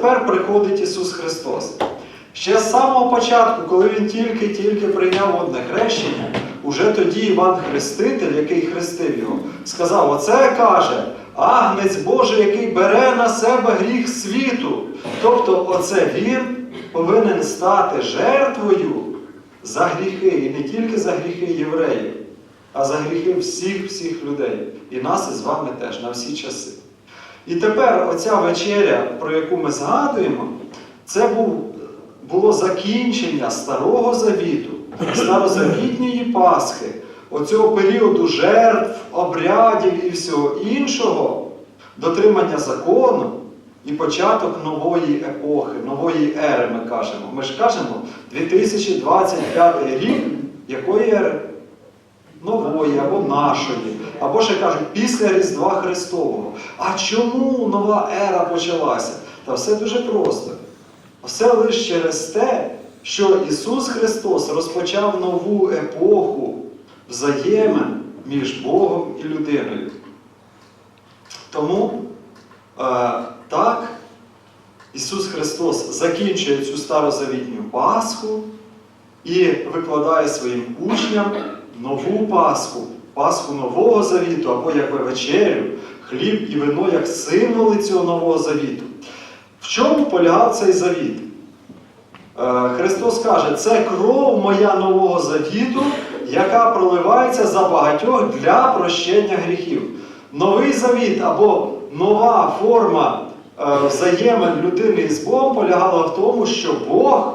тепер приходить Ісус Христос. Ще з самого початку, коли Він тільки-тільки прийняв водне хрещення, уже тоді Іван Хреститель, який хрестив його, сказав: Оце каже, агнець Божий, який бере на себе гріх світу. Тобто, оце він повинен стати жертвою за гріхи, і не тільки за гріхи євреїв, а за гріхи всіх всіх людей. І нас із вами теж на всі часи. І тепер оця вечеря, про яку ми згадуємо, це був, було закінчення Старого Завіту, старозавітньої Пасхи, оцього періоду жертв, обрядів і всього іншого, дотримання закону і початок нової епохи, нової ери, ми кажемо. Ми ж кажемо 2025 рік якої ери? Нової або нашої, або ще кажуть, після Різдва Христового. А чому нова ера почалася? Та все дуже просто. Все лише через те, що Ісус Христос розпочав нову епоху взаємин між Богом і людиною. Тому е, так Ісус Христос закінчує цю старозавітню Пасху і викладає своїм учням нову Пасху, Пасху Нового Завіту, або як вечерю, хліб і вино як символи цього Нового Завіту. В чому полягав цей завіт? Е, Христос каже, це кров моя Нового Завіту, яка проливається за багатьох для прощення гріхів. Новий завіт або нова форма е, взаємин людини з Богом полягала в тому, що Бог,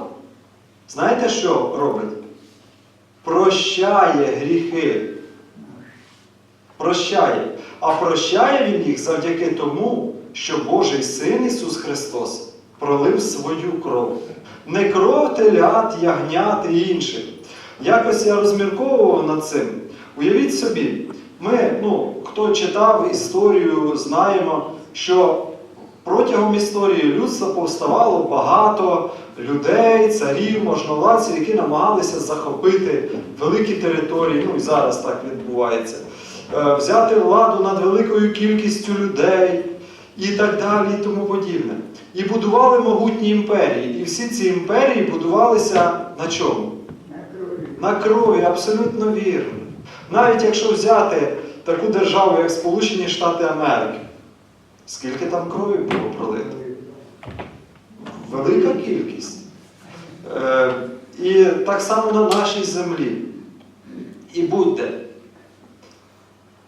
знаєте, що робить? Прощає гріхи. Прощає. А прощає Він їх завдяки тому, що Божий Син Ісус Христос пролив свою кров. Не кров телят, ягнят і інших. Якось я розмірковував над цим. Уявіть собі, ми, ну, хто читав історію, знаємо, що протягом історії людства повставало багато людей, царів, можновладців, які намагалися захопити великі території, ну і зараз так відбувається, Е, взяти владу над великою кількістю людей і так далі, і тому подібне. І будували могутні імперії. І всі ці імперії будувалися на чому? На крові, абсолютно вірно. Навіть якщо взяти таку державу, як Сполучені Штати Америки, скільки там крові було пролито? Велика кількість. Е, і так само на нашій землі. І будьте.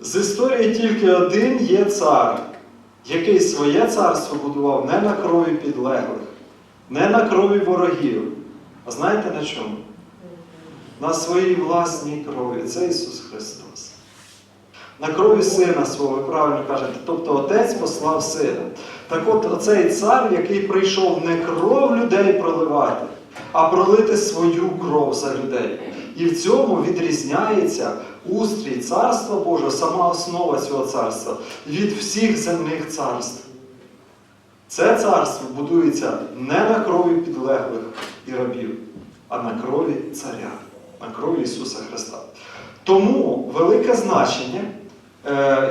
З історії тільки один є цар, який своє царство будував не на крові підлеглих, не на крові ворогів. А знаєте на чому? На своїй власній крові. Це Ісус Христос. На крові Сина свого, ви правильно кажете, тобто Отець послав Сина. Так от оцей цар, який прийшов не кров людей проливати, а пролити свою кров за людей. І в цьому відрізняється устрій Царства Божого, сама основа цього царства від всіх земних царств. Це царство будується не на крові підлеглих і рабів, а на крові царя, на крові Ісуса Христа. Тому велике значення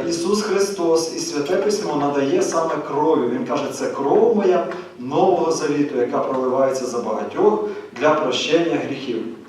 Ісус Христос і Святе Письмо надає саме кров'ю. Він каже, це кров моя Нового Завіту, яка проливається за багатьох для прощення гріхів.